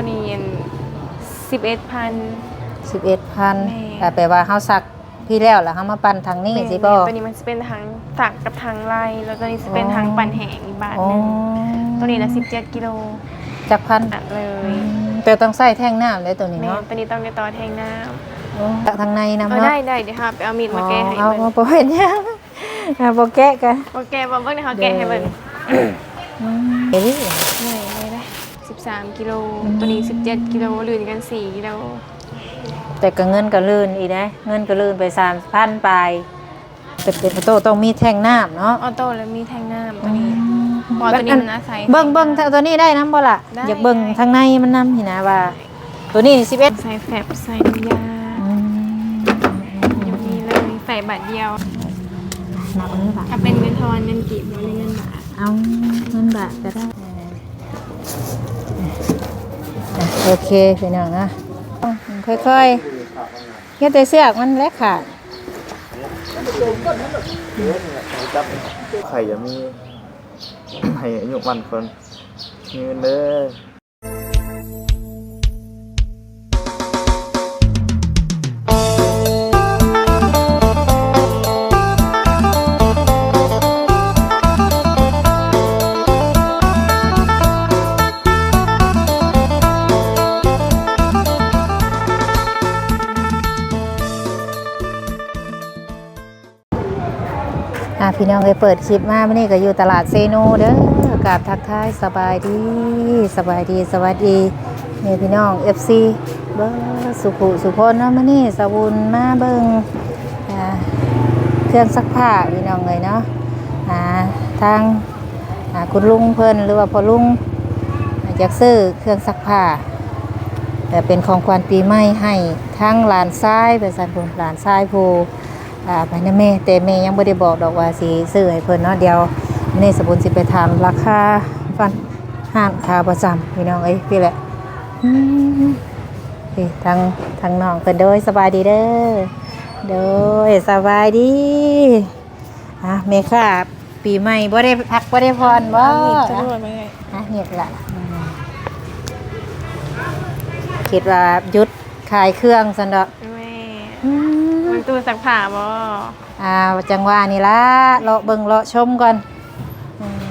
ตัวนี้สิบเอ็ดพัน สิบเอ็ดพันแต่แปลว่าเขาสักพี่แล้วแล้วเฮามาปั่นทางนี้สิบ่ตัวนี้มันจะเป็นทางสักกับทางไล่แล้วตัวนี้จะเป็นทางปั่นแหงอีกบาทหนึงตัวนี้นะสิบเจ็ดกิโลจักพันอัดเลยแต่ต้องใส่แท่งน้ำเลยตัวนี้เนาะตัวนี้ต้องไปต่อแทงน้ำโอ้ตักทางในนำเออนาะได้ได้เดี๋ยวค่ะไปเอามีดมาแก้ให้เอามันเอาบ่เป็นหยังเอาบ่แกะกันโป้แก้มาเบิ่งนะคะแก้ให้เบิ่งอืมเอ้ยม 13 กิโล ตัวนี้ 17 กิโลลื่นกัน 4 กิโล แต่ก็เงินก็ลื่นอีกนะเงินก็ลื่นไปสามพันไปแต่เป็นออโต้ต้องมีแท่งน้ำเนาะออโต้แล้วมีแทงน้ำตัวนี้พอตัวนี้มันอาศัย เบิ้งเบิ้งตัวนี้ได้น้ำบ่ล่ะได้ อยากเบิ้งทางในมันน้ำหินะว่า ตัวนี้สิบเอ็ใส่แฟบใส่ยาอยู่นี่เลยใส่บัตรเดียวถ้าเป็นเงินทอนเงินกีบหรือว่เงินบาทเอาเงินบาทก็ได้ โอเคพี่น้องนะค่อยๆเฮ็ดแต่เสือกมันเล็กค่ะไข่ยังมีให้อายุมันคนมีเงินเด้อ พี่น้องเคยเปิดคลิปมาวันนี้ก็อยู่ตลาดเซโนเด้ออากาศทักทายสบายดีสบายดีสวัสดีเนี่ยพี่น้อง FC เบิ้งสุขุสุพลเนาะมื้อนี้สบุญมาเบิงเครื่องซักผ้าพี่น้องเลยเนาะทางคุณลุงเพิ่นหรือว่าพ่อลุงอยากซื้อเครื่องซักผ้าแต่เป็นของขวัญปีใหม่ให้ทั้งหลานชายเป็นสันพุนหลานชายผู้ อ่าไปนะแม่แต่แม่ยังไม่ได้บอกดอกว่าสีซื้อให้เพิ่นเนาะเดี๋ยวนี่สบุนสิไปถามราคาฟันห้างขาประจำพี่น้องเอ้ยพี่แหละอืมพี่ทางทางน้องเพิ่นเด้อสบายดีเด้อเด้อสบายดีอะแม่ค่ะปีใหม่บ่ได้พักบ่ได้พรบ่จะรวดไหมอะเงียบละอืมคิดว่าหยุดขายเครื่องสันดอกแม่อื มันตู้ซักผ้าบ่อ่าจังหวะนี่ละเลาะเบิ่งเลาะชมก่อนอืม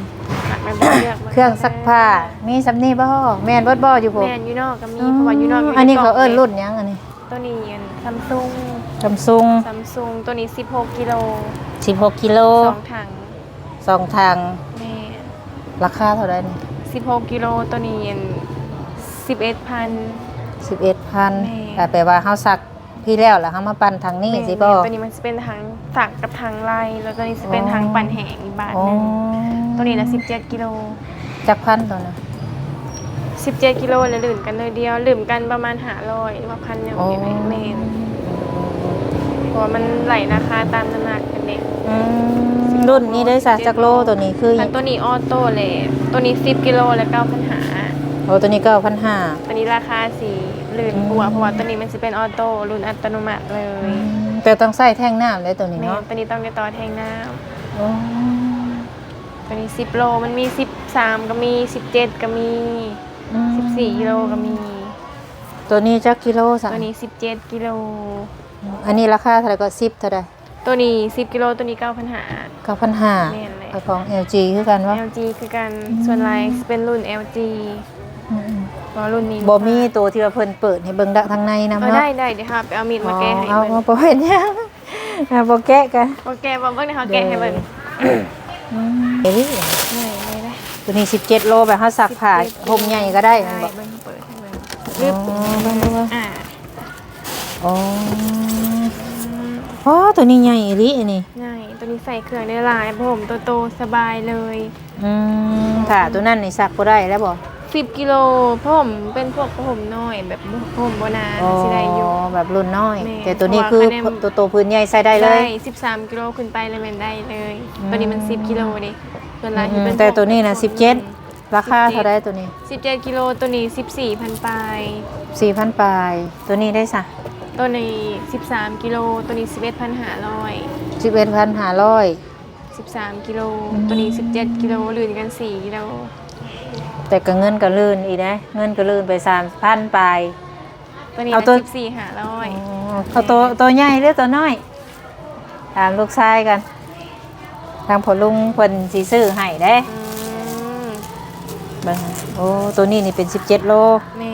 ตักไปเลือกมาเครื่องซักผ้ามีสำนีบ่แม่นเบิดบ่อยู่ผมแม่นอยู่นอกก็มีเพราะว่าอยู่นอกยู่อันนี้เขาเอิ้นรุ่นหยังอันนี้ตัวนี้ซัมซุงซัมซุงซัมซุงตัวนี้ 16กิโล16กิโลสองถังสองทางแม่ราคาเท่าไหร่นี่16กิโลตัวนี้11,000 11,000แม่แต่แปลว่าเฮาซัก พี่แล้วแล้วเฮามาปั่นทางนี้สิบ่ตัวนี้มันจะเป็นทางสักกับทางไล่แล้วตัวนี้จะเป็นอ๋อทางปั่นแหงอีกบาทอ๋อหนึงตัวนี้ละ17กิโลจักพันตัวนะ17กิโลแล้วลืมกันเลยเดียวลืมกันประมาณ500หรือว่าพันอย่างนี้แม่นเพราะว่ามันไหลราคาตามน้ำหนักกันเด็กอืมรุ่นนี้ได้สาจักโลตัวนี้คืออันตัวนี้ออโต้เลยตัวนี้10กิโลและ9,000หา โอ้ตัวนี้ก็พันห้าตัวนี้ราคาสีลื่นกว่าเพราะว่าตัวนี้มันจะเป็นออโต้รุ่นอัตโนมัติเลย แต่ต้องใส่แท่งน้ำเลยตัวนี้แม่เนาะตัวนี้ต้องไปต่อแทงน้โอ้ำตัวนี้10โลมันมี13ก็มี17ก็มีอืม14กิโลก็มี ตัวนี้จักกิโลสักตัวนี้17กิโล อันนี้ราคาเท่าไหร่ก็สิบเท่าไหร่ตัวนี้10กิโลตัวนี้9,000หาเก้าพันห้าแม่นเลยของ LG คือกันวะ LG คือกันส่วนลายเป็นรุ่น LG อื มเพราะรุ่นนี้บ่มีตัวที่ว่าเพิ่นเปิดให้เบิ่งดักทางในนำเออเนาะได้ได้เดี๋ยวค่ะไปเอามีดมาแกะให้เอาเบิ่งเอาบ่เห็นยังเอาบ่แกะกันโอเคบอมเบิ้งเดี๋ยวเขาแกะให้เบิ่งอืมเอ้ยเหนื่อยเลยได้ตัวนี้ 17 โลแบบเฮาซักผ้าห่มใหญ่ก็ได้แมันบ่เบิ่งเปิดให้เบิ่งอ๋ลึบอเบิ่งดูว่าอ่าอ๋ออ๋อตัวนี้ใหญ่อีหลีอันนี้ง่ายตัวนี้ใส่เครื่องได้หลายผมตัวโตสบายเลยอืมค่ะตัวนั้นนี่ซักบ่ได้แล้วบ่ 10กิโลผมเป็นพวกผมน้อยแบบผมโบนาณสิได้อยู่ แบบรุ่นน้อย แม่แต่ตัวนี้คือเพราะว่าคะแนน ตัวโตพื้นใหญ่ใส่ได้เลยสิบสามกิโลขึ้นไปเลยแม่นได้เลยอืมตัวนี้มันสิบกิโลดิส่วนลายที่อืมเป็นแต่ตัวนี้น่ะพกสิบเจ็ดราคาเท่าไรตัวนี้สิบเจ็ดกิโลตัวนี้สิบสี่พันปลาย4,000ปลาย ตัวนี้ได้ซะตัวนี้สิบสามกิโลตัวนี้สิบเอ็ดพันห้าร้อย11,500สิบสามกิโลอืมตัวนี้สิบเจ็ดกิโลลื่นกันสี่กิโล แต่ก็เงินก็ลื่นอีกนะเงินก็ลื่นไปสามพันปลายตัวนี้เอาตัว สิบสี่หาร้อยเขาตัวตัวใหญ่หรือตัวน้อย ถามลูกชายกัน ทางพ่อลุงเพิ่นสิซื้อให้เด้อืมเบิ่งโอ้ตัวนี้นี่เป็น 17 โลแม่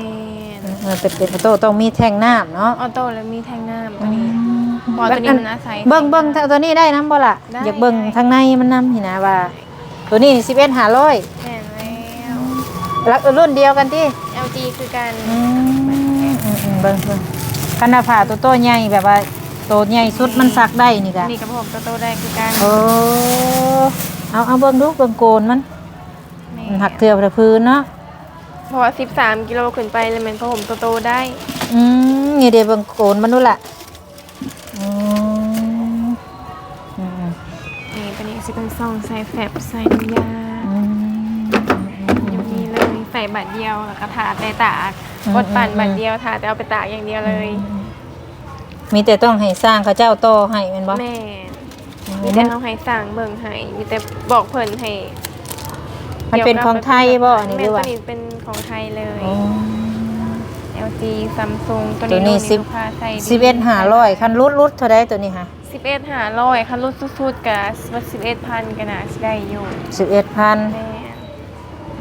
นเออเป็นเป็นออโต้ต้องมีแท่งน้ำเนาะออโต้แล้วมีแทงน้ำตัวนี้พอตัวนี้มันอาศัย เบิ่งเบิ่งตัวนี้ได้น้ำบ่ล่ะได้อยากเบิ่งได้ ทางในมันน้ำนี่นะว่า ตัวนี้11 500แม่นแล้ว รักรุ่นเดียวกันที่ LG คือกัน อืมอืมอืมเบิ่งเบิ่งคันหน้าผาตัวโตใหญ่แบบว่าตัวใหญ่สุดมันซักได้นี่กะนี่กับผมโตๆได้คือกันโอ้เอาเอาเบิ่งดูเบิ่งโกนมันแม่มันหักเทือบแต่พื้นเนาะเพราะว่า13กิโลขึ้นไปเลยแมันเพราะผมโตๆได้อืมนี่เดี๋ยวเบิ่งโกนมันดูล่ะอืมอืมนี่ตัวนี้สิเป็นซองใส่แฟบใส่น้ำยาอืมอยู่นี่เลยใส่ บัตรเดียวแล้วก็ถาแต่ตากอืมกดปั่นอืมบัตรเดียวถาแต่เอาไปตากอย่างเดียวเลยมีแต่ต้องให้สร้างเขาเจ้าโตให้แม่นบ่แม่มีแต่เอาให้สั่งเบิ่งให้มีแต่บอกเพิ่นให้มันเป็นของไทยบ่อันนี้หแม่รือตัวว่านี้เป็นของไทยเลย อ๋อ LG Samsung ตัวตัวนี้นี้สิบลูกค้าใส่ดี สิบเอ็ดห้าร้อยคันรุดรุดเท่าไดตัวนี้ค่ะสิบเอ็ดหาร้อยคันรุ่นสุดๆกับสิบเอ็ดพันกันนะสิได้อยู่สิบเอ็ดพันแม่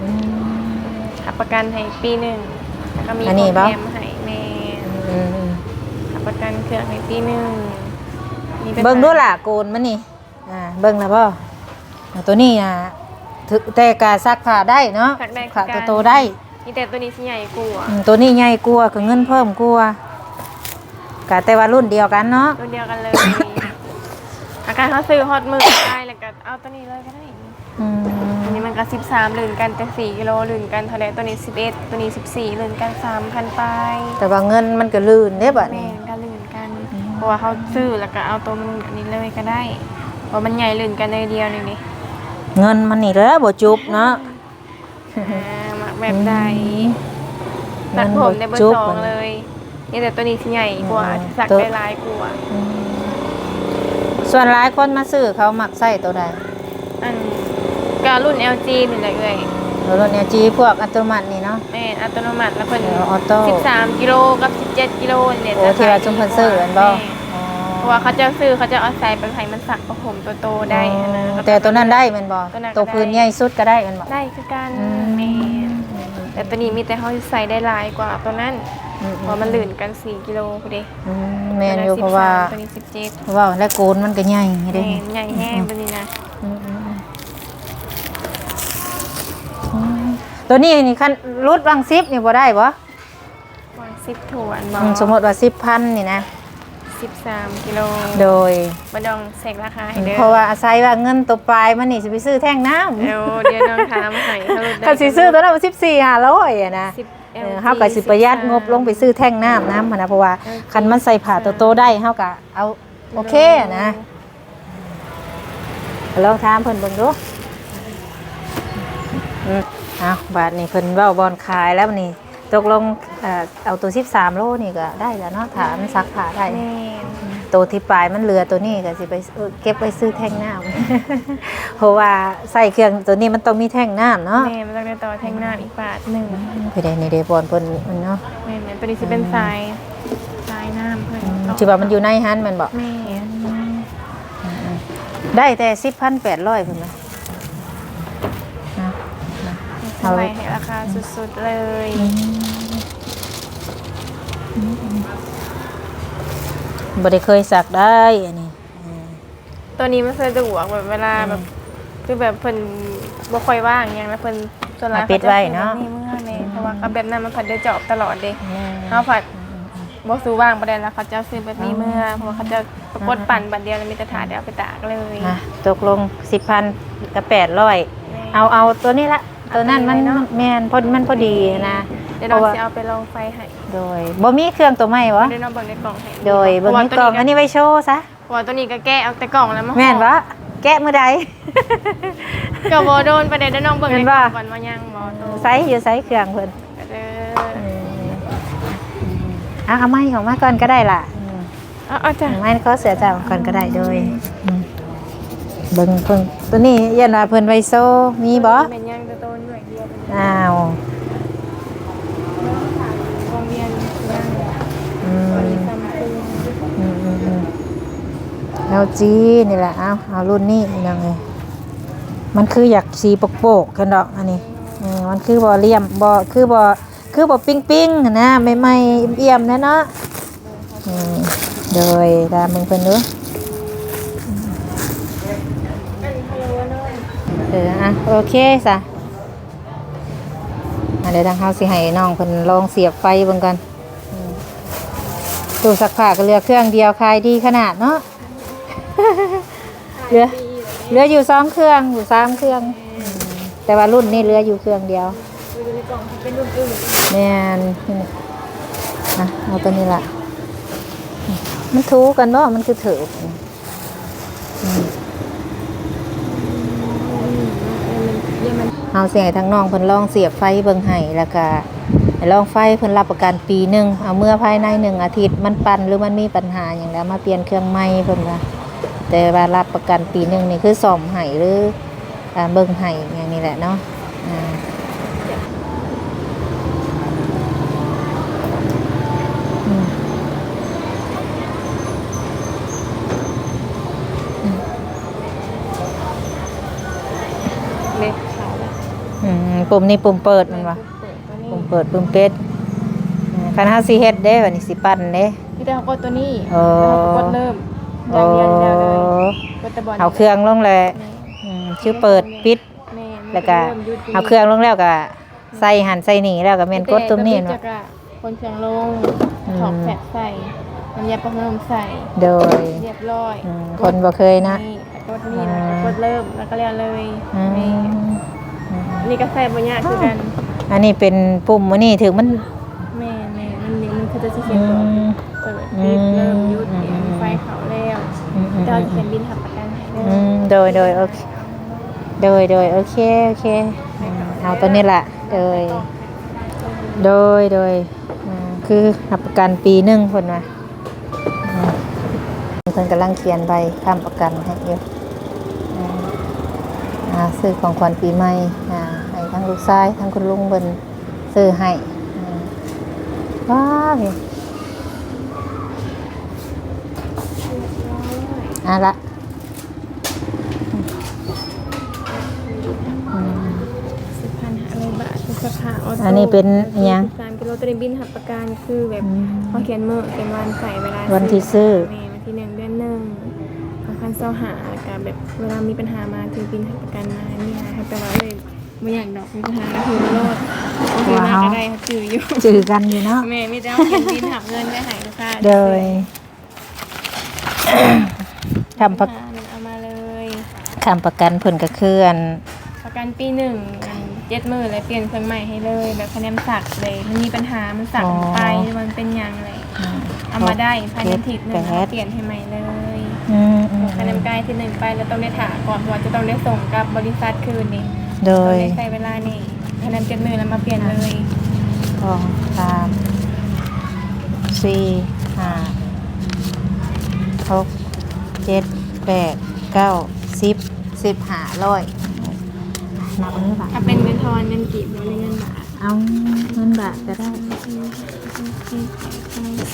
รับ ประกันให้ปีหนึ่งแล้วก็มีอันนี้โปรบ่ แกรมให้แม่รับประกันเครื่องให้ปีหนึ่งนี่ป็นเบิ่งดูล่ะโกนมันนี่อ่าเบิ่งแล้วบ่อ่าตัวนี้อะถึกแต่กาซักผ้าได้เนาะสักได้ผ้าคือกันโตๆได้นี่แต่ตัวนี้สิใหญ่กว่าอืมตัวนี้ใหญ่กลัวาก็เงินเพิ่มกลัวากะแต่ว่ารุ่นเดียวกันเนาะตัวเดียวกันเลย อาการเขาซื้อฮอตมือได้แล้วก็เอาตัวนี้เลยก็ได้อืมอันนี้มัน ก็สิบสามลื่นกันแต่สี่กิโลลื่นกันเท่าไรตัวนี้สิบเอ็ดตัวนี้สิบสี่ลื่นกันสามพันไปแต่ว่าเงินมันก็ลื่นเด้บัดแม่นี้ นก็ลื่นกันเพราะว่าเขาซื้อแล้วก็เอาตัวมันอันนี้เลยก็ได้เพราะมันใหญ่ลื่นกันเลยเดียวนี่นี่เงินมันนี่แหล้วบ่จุบเนาะ อ่าหมักแบบใดเงิตัดนผบ่มในเบอจุร์บสองมันเลยนี่แต่ตัวนี้สิใหญ่กว่าอืมสักตัวได้หลายกว่าอืมส่วนหลายคนมาซื้อเขามักใส่ตัวใดอัน ก็รุ่น LG นี่แหละเลยตัวรถเนี่ยจีพวกอัตโนมัตินี่เนาะ แม่นอัตโนมัติแล้วเพิ่นเออออโต้ 13กิโลกับ 17กิโลเนี่ยโอ้ที่ว่าจุมเพิ่นซื้อกันบ่แม่เพราะว่าเขาจะซื้อเขาจะเอาใส่ไปให้มันสักประผมตัวโตได้นะอ๋อแต่ตัวนั้นได้แมันบ่ตัวนั้นก็ตัวพื้นได้ใหญ่สุดก็ได้แมันบ่ ได้คือกันอืม แม่นแต่ตัวนี้มีแต่เขาใส่ได้หลายกว่าตัวนั้นอืมเพราะมันลื่นกัน 4กิโลพอดีอืมแม่นอยู่เพราะว่าตัวนี้ 17 เพราะว่าและโกนมันก็ใหญ่แม่เด้นใหญ่แห้งตัวนี้นะอืม ตัวนี้นี่คันรุดบางซิปนี่บ่ได้บ่วาง10ถ้วนบ่อืมสมมติว่า10,000นี่นะ13กิโลโดยบ่ต้องเช็คราคาให้เด้อเพราะว่าอาศัยว่าเงินตัวปลายมันนี่สิไปซื้อแท่งน้ำเดี๋ยวเดี๋ยวน้องถามให้เขาลดได้คันสิซื้อตัวนั้นสิบสี่ห้าร้อยอะนะสิบ เออเฮาก็สิประหยัดงบลงไปซื้อแท่งน้ำน้ำหั้นนะเพราะว่าคันมันใส่ผ้าโตๆได้เฮาก็เอาโอเคอะนะลองถามเพิ่นเบิ่งดูอืม เอาบาทนี่เพิ่นเว้าบอนขายแล้วนี่ตกลงเอ่อเอาตัว 13 โลนี่ก็ได้แล้วเนาะถามนซักผ้าได้ แม่นตัวที่ปลายมันเหลือตัวนี้ก็สิไปเออเก็บไว้ซื้อแท่งน้ำ เพราะว่าใส่เครื่องตัวนี้มันต้องมีแท่งน้ำเนาะแม่มันต้องได้ต่อแท่งน้ำอีกบาทหนึ่งพี่ได้ในเดบอลเพิ่นมันเนาะแม่นแม่นตัวนี้สิเป็นทรายทรายน้ำเพิ่นต่ที่ว่ามันอยู่ในหันแมันบอกแม่นได้แต่สิบพันแปดร้อยเพิ่นนะนะ ทำไมให้ราคาสุดๆเลย บ่ได้เคยสักได้อันนี้ตัวนี้มันสะดวกแบบเวลาแบบคือแบบเพิ่นบ่ค่อยว่างอย่างแล้วเพิ่นส่วนหลายเอาปิดไว้เนาะ นี่เมื่อแม่เพราะว่าเขาแบบนั้นมันเพิ่นได้จอบตลอดเด้แม่เฮาผัดบ่ซื้อว่างบ่ได้แล้วเขาจะซื้อแบบนี้เมื่อเพราะว่าเขาจะกดปั่นบัดเดียวแล้วมีแต่ถาดเดียวเอาไปตากเลยอะตกลงสิบพันกับแปดร้อยเอาเอาตัวนี้ละ ตัวนั้นมันแม่นพอมันพอดีนะเดี๋ยวเพเราราะว่าจะเอาไปลองไฟให้โดยบ่มีเครื่องตัวใหม่วะเดี๋ยวเราเบิ่งในกล่องให้โดยเบิ่งในกล่องอันนี้ไว้โชว์ซะเพราะว่าตัวนี้ก็แกะเอาแต่กล่องแล้วมาแม่นวะแกะมือใดก็บ่โดนประเด็นเดี๋ยวน้องเบิ่งเห็ในนกล่ป่ะองก่อนว่ายังบ่โดนไซส์อยู่ไซส์เครื่องเพิ่นก็เด้อเอาเอาไม้ออกมาก่อนก็ได้ล่ะอืมเอาเอาจ้ะไม้เขาเสียจ่ายก่อนก็ได้โดยอืมเบิ่งเพิ่นตัวนี้ยันว่าเพิ่นไวโซมีบ่ ออ้าวโรงเรียนนั่งอืมมีซัมซุงอืมอืมอืมเอาจีนี่แหละเอาเอารุ่นนี้นี่ยังไงมันคืออยากสีปกโปกๆกันดอกอันนี้เออมันคือบอเลี่ยมบอคือบอคือบอปิ้งปิ้งๆนะไม่ไม่ๆเอี่ยมๆนะเนาะอืมโดยตามมึงเพิ่นเด้ออันฮัลโหลน้อย เอออะโอเคสะ อะเดี๋ยวทางเฮาสิให้น้องเพิ่นลองเสียบไฟเบิ่งกันอืมตู้ซักผ้าก็เหลือเครื่องเดียวขายดีขนาดเนาะเหลือเหลืออยู่สองเครื่องอยู่สามเครื่องอืมแต่ว่ารุ่นนี้เหลืออยู่เครื่องเดียวดูในกล่องที่เป็นรุ่นอื่นแม่นนี่นะอะเอาตัวนี้ละมันถูกันเนาะมันคือถืออืม เยี่ยมมันเอาเสียงทั้งน้องเพิ่นลองเสียบไฟเบิ่งให้แล้วก็ลองไฟเพิ่นรับประกันปีหนึงเอาเมื่อภายในหนึ่งอาทิตย์มันปั่นหรือมันมีปัญหาอย่างแล้วมาเปลี่ยนเครื่องใหม่เพิ่นว่าแต่ว่ารับประกันปีหนึงนี่คือซ่อมให้หรือเบิ่งให้อย่างนี้แหละเนาะ ปุ่มนี้ปุ่มเปิดมันวะเปิดตัวนี้ปุ่มเปิดปุ่มปิดอืมคันเฮาสิเฮ็ดเด้วันนี้สิปั่นเด้พี่แต่เขากดตัวนี้เออแล้วเขากดเริ่มอโอ้ย่างเดียวเลยกดแตะบอลเอาเครื่องลงเลยอืมชื่อเปิดปิดแม่แล้วก็เอาเครื่องลงแล้วก็ใส่หันใส่หนีแล้วก็แม่นกดตรงนี้เนาะเนาะคนเครื่องลงอืมถอดแฟตใส่น้ำยาปรุงนมใส่โดยเรียบร้อยอืมคนบ่เคยนะกดนี่แล้วก็กดเริ่มแล้วก็เรียนเลยอืมนี่อืม นี่ก็ใส่บนยากคือกันอันนี้เป็นปุ่มมื้อนี้ถึงมันแม่แม่มันนี่มันคือจะสิเขีอืยนบอกมเปิดปิดเริ่มหยุดอืมเนี่ยมีไฟเขาแล้วอืมอืมเจ้าจะเป็นบินหับประกันให้เลอืยมโดยโดยโอเคโดยโดยโอเคโอเคอืมเอาตัวนี้แหละโดยโดยโดยอ่าคือรับประกันปีหนึ่งคนมาเพิ่นกำลังเขียนใบค้ำประกันให้อยู่อ่าอ่าซื้อของขวัญปีใหม่อ่าให้ ทั้งลูกชายทั้งคุณลุงเพิ่นซื้อให้อ่าว้าวเห็นอะละอืมสิบพันห้าร้อยบาททุกสาขาออโต้อันนี้เป็นอิหยังสามกิโลตัวนี้บินหับประกันคือแบบอืมเขาเขียนเมื่อเป็นวันใส่เวลาวันที่ซื้อแม่วันที่หนึ่งเดือนหนึ่งสองพันเสาหาแล้วก็แบบเวลามีปัญหามาถือบินหับประกันมานี่นะคะแต่ว่าเลย ไม่อยากดอกมีปัญหาก็คือรอดโอเคมาก็ได้เขาจืออยู่จือกันอยู่เนาะแม่ไม่ได้เอาเขียนบินหับเงินได้หายลูกค้าโดยทำประอ่าเอามาเลยคำประกันเพิ่นก็คืออันประกันปีหนึ่งเจ็ดหมื่นเลยเปลี่ยนเครื่องใหม่ให้เลยแบบคะแนนสักเลยมันมีปัญหามันสักไปหรือมันเป็นหยังเลยเอามาได้ภายในอาทิตย์หนึ่งแล้วเปลี่ยนให้ใหม่เลยอืมอืมคะแนนใกล้ที่หนึ่งไปแล้วต้องได้ถาก่อนเพราะว่าจะต้องได้ส่งกับบริษัทคืนนี่ โดต้องยได้ใช้เวลานี่คะแนนเจ็ดหมื่นแล้วมาเปลี่ยนเลยสองสามสี่ห้าหกเจ็ดแปดเก้าสิบสิบห้าร้อยนับมือบ่าถ้าเป็นเงินทอนเงินกีบหรือเงินบาทเอาเงินบาทก็ได้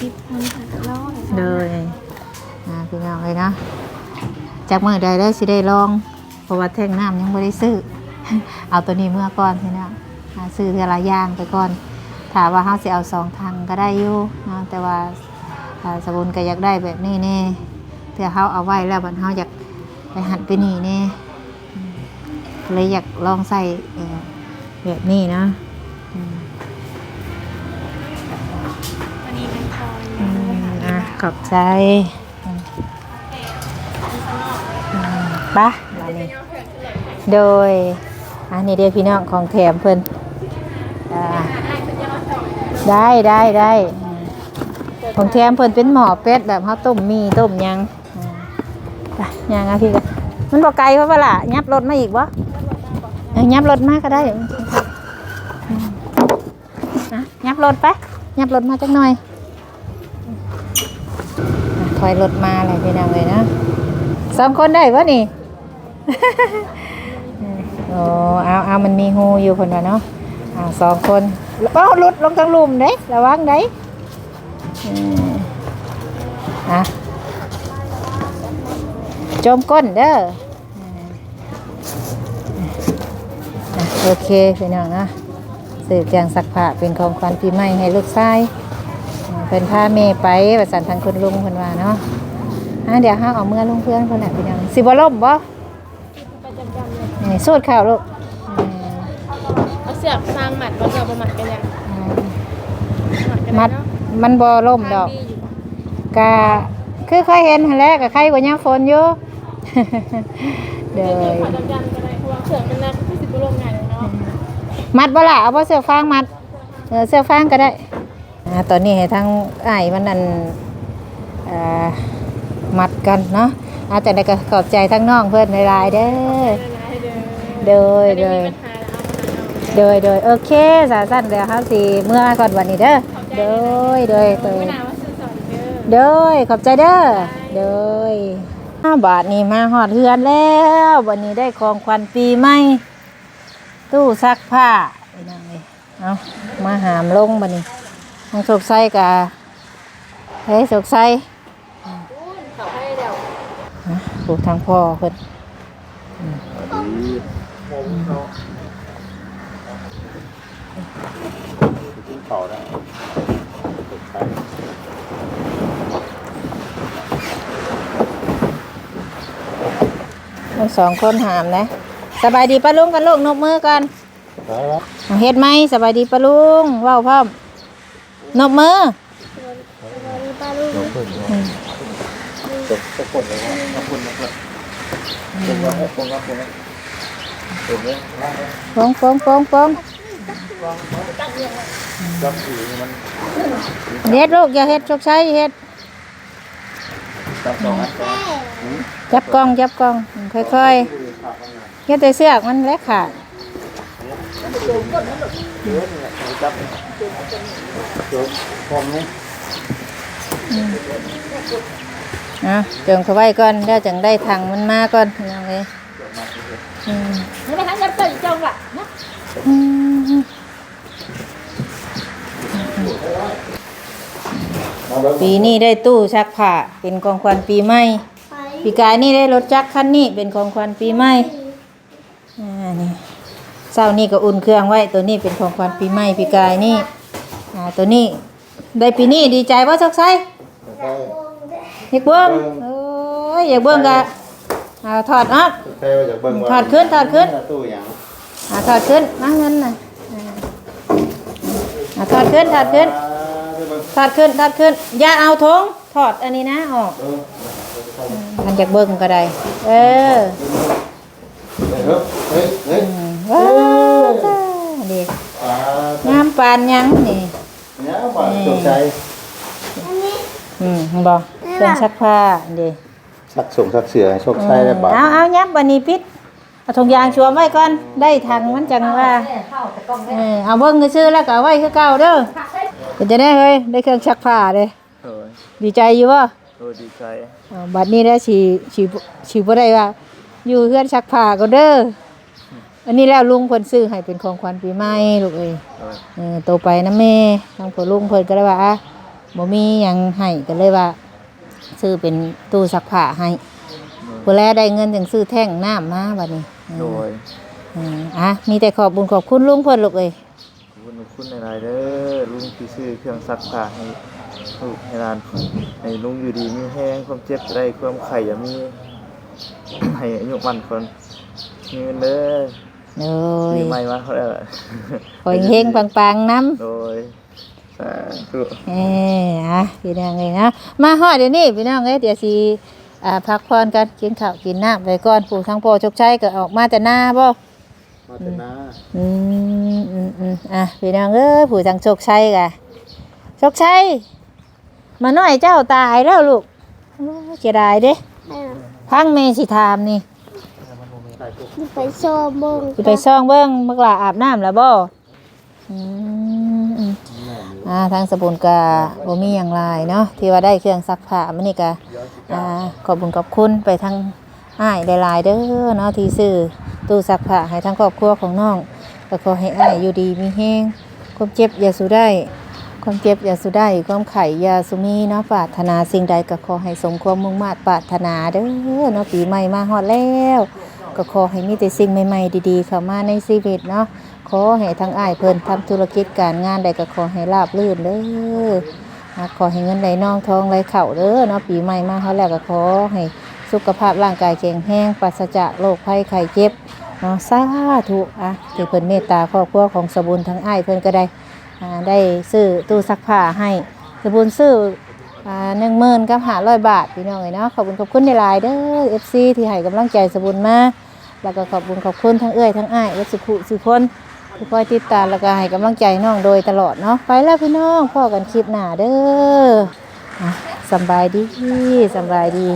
สิบพันห้าร้อยโดยอ่าพี่น้องเลยนะจากมือใดได้สิได้ลองเพราะว่าแท่งน้ำยังไม่ได้ซื้อ เอาตัวนี้เมื่อก่อนพี่น้องอ่าซื้อเทอละอย่างไปก่อนถามว่าเขาสิเอาสองทางก็ได้อยู่เนาะแต่ว่าอ่าสบุนก็อยากได้แบบนี้แน่เพื่อเขาเอาไว้แล้วบัดเขาอยากไปหัดไปนี่แน่อืมก็เลยอยากลองใส่เอ่อแบบนี้นะอืมอันนี้เงินทอนอืมอะขอบใจอืมอืมไปะมานี่โดย อันนี้เดียวพี่น้องของแถมเพิ่นได้ได้ได้ของแถมเพิ่นเป็นหมอเป็ดแบบเขาต้มมีต้มยังไปยังอะพี่กันมันบอกไกลเพราะว่าล่ะยับรถมาอีกวะยับรถมาก็ได้ยับรถไปยับรถมาจักหน่อยถอยรถมาเลยพี่น้องเลยนะสองคนได้ปะนี่ โอ้เอาเอามันมีหูอยู่คนว่าเนาะอ่าสองคนแล้วก็หลุดลงทางหลุมเด้ระวังเด้อืมอะจมก้นเด้ออ่าอะโอเคพี่น้องนะสื่อแจงสักผ้าเป็นของขวัญปีใหม่ให้ลูกชายอ่าเป็นผ้าเมไปประสันทางคุณลุงคนว่าเนาะอะเดี๋ยวห้าเอาเมื่อลุงเพื่อนคนไหนะพี่น้องสิบล่มบ่ สูดข่าวลูกอืมเอาเสือกสร้างหมัดว่าจะเอามาหมัดกันยังอืมหมัดกันมัดเนาะมันบ่ล่มดอกดีอยู่กะคือเคยเห็นหั่นแหล้วกับใครกว่าย่าฝนอยู่เด้เดี๋ยวอขอจำยันก็ได้เพราะว่าเสือกมันนักที่สิบกิโลง่ายเลยเนาะมัดบ่ล่ะเอาบ่เสื้อฟางมัดเออเสื้อฟางก็ได้อ่าตอนนี้ให้ทางอ้ายมันนั่นเอ่อมัดกันเนาะอาจจะได้ก็ขอบใจทั้งน้องเพิ่นหลายๆเด้อเดิน โดยเดิโดยโดยโดยโดยโอเคสาสั้นเดี๋ยวเฮาสิเมื่อก่อนวันนี้เด้อโดยโดยโดยไม่นานว่าซื้อสอนเด้อเด้ยขอบใจเด้อเด้ยห้าบาทนี่มาหอดเฮือนแล้ว วันนี้ได้ของขวัญปีใหม่ตู้ซักผ้าไปนั่งเลยเอามาหามลงบันนี้ทางโศกไส้กะเฮ้ยโศกไส้เขาให้เดี๋ยวนะปลูกทางพ่อเพิ่น ดีเขากินเขาได้ทั้งสองคนหามนะสบายดีป้าลุงกันลูกนบมือกันได้แล้วเอาเฮ็ดไหมสบายดีป้าลุงเว้าพร้อมนบมือลงเพิ่มจบสักคนเลยว่าขอบคุณนะครับขอบคุณครับขอบคุณครับ ขอบคุณครับเห็นไหมปองปองปองปองจับถือมันเฮ็ดลูกอย่าเฮ็ดโชคชัยอย่าเฮ็ดจับสองจับกล้องจับกล้องค่อยๆเฮ็ดแต่เสือกมันเล็กขาดจับพร้อมไหมอะเจิงเขาไว้ก่อนเดี๋ยวจังได้ทางมันมาก่อนยังไงอืม ปีนี้ได้ตู้ชักผ้าเป็นของขวัญปีใหม่ ปีกายนี่ได้รถจักรคันนี้เป็นของขวัญปีใหม่อ่านี่เช้านี่ก็อุ่นเครื่องไว้ ตัวนี้เป็นของขวัญปีใหม่ปีกายนี่อ่าตัวนี้ได้ปีนี้ดีใจว่าชักไซอยากเบิ้งโอ้ยอยากเบิ้งกะอ่าถอดออกใครว่าจะเบิ่งว่าถอดขึ้นถอดขึ้นตู้อย่าง อ่าถอดขึ้นมาเงินน่ะอ่าอ่าถอดขึ้นถอดขึ้นถอดขึ้นถอดขึ้น อย่าเอาทงถอดอันนี้นะออกมันอยากเบิ้งก็ได้ เออเฮ้ยเฮ้ยว้าวดีอ่างามปานยังนี่เนี่ยบ้านสนใจอืมบอกเครื่องซักผ้าดีสักส่งสักเสือโชคชัยได้บาทเอาเอายับบันนี้ปิด เอาถุงยางชัวร์ไว้ก่อน ได้ทางมันจังว่าเออเอาเบิ้งซื้อๆแล้วก็เอาไว้คือเก่าเด้อเป็นจะได้เฮ้ยได้เครื่องซักผ้าเลยโอ้ยดีใจอยู่บ่โอ้ดีใจอ้าวบัดนี้ได้ฉีฉีฉีบ่ได้ว่า อยู่เครื่องซักผ้าก็เด้ออันนี้แล้วลุงเพิ่นซื้อให้เป็นของขวัญปีใหม่ลูกเอ้ยโอ้ยเออโตไปนะแม่ทางพ่อลุงเพิ่นก็เลยว่าอะบ่มีหยังให้ก็เลยว่า ซื้อเป็นตู้ซักผ้าให้ผู้แลได้เงินจังซื้อแท่งน้ำมาบัดนี้เอ โดอยเอออะมีแต่ขอบบุญขอบคุณลุงเพิ่นลูกเอ้ยขอบคุณขอบคุณในรายๆเด้อลุงที่ซื้อเครื่องซักผ้าให้ลูกให้ร้านให้ลุงอยู่ดีมีแห้งความเจ็บจะได้ความไข่อย่ามีให้อายุมันคนมีเงินเด้อโดยมีไม่มาเขาได้ละขอเฮงๆปังๆน้ำโดยสาธุเอออะพี่น้องเองนะมาฮอดเดี๋ยวนี้พี่น้องเอ้ยเดี๋ยวสิ อ่าพักผ่อนกันกินข้าวกินน้ำไปก่อนผู้ทางพ่อชกชัยก็ออกมาแต่หน้าบ่มาแต่นาอืมอืมอืมอะพี่น้องเอ้ยผู้ทางชกชัยกะชกชัยมาหน่อยเจ้าตายแล้วลูกโอ้ยเสียดายเด้พังเมสิถามนี่ไปโซมงสิไปซ่องเบิ้งบักหลาอาบน้ำแล้วบ่อืม อ่าทางสบุนกาบ่มีอย่างไรเนาะที่ว่าได้เครื่องซักผ้ามันนี่กะอ่าขอบคุญขอบคุณไปทางอ้ายหลายๆเด้อเนาะที่ซื้อตู้ซักผ้าให้ทั้งครอบครัวของน้องก็ขอให้อ้ายอยู่ดีมีแห้งความเจ็บอย่าสู้ได้ ความเจ็บอย่าสู้ได้ความไข่อย่าสุมีเนาะปรารถนาสิ่งใดก็ขอให้สมความมุ่งมา่ปรารถนาเด้อเนาะปีใหม่มาฮอดแล้ว ก็ขอให้มีแต่สิ่งใหม่ๆดีๆเข้ามาในชีวิตเนาะ ขอให้ทั้งอ้ายเพิ่นทำธุรกิจการงานใดก็ขอให้ราบรื่นเด้อขอให้เงินไหลน่องทองไหลเข่าเด้อเนาะปีใหม่มาฮอดแล้วก็ขอให้สุขภาพร่างกายแข็งแรงปราศจากโรคภัยไข้เจ็บเนาะสาธุอะที่เพิ่นเมตตาครอบครัวของสบุญทั้งอ้ายเพิ่นก็ได้ได้ซื้อตู้ซักผ้าให้สบุญซื้อหนึ่งหมื่นกับห้าร้อยบาทพี่น้องเลยเนาะขอบคุณขอบคุณในไลน์เด้อเอฟซีที่ให้กำลังใจสบุญมาแล้วก็ขอบคุณขอบคุณทั้งเอ้อยทั้งอ้ายวัดสุขุสุคน ที่คอยติดตามแล้วก็ให้กำลังใจน้องโดยตลอดเนาะไปแล้วพี่น้องพ่อกันคลิปหน้าเด้ออะสบายดีสบายดี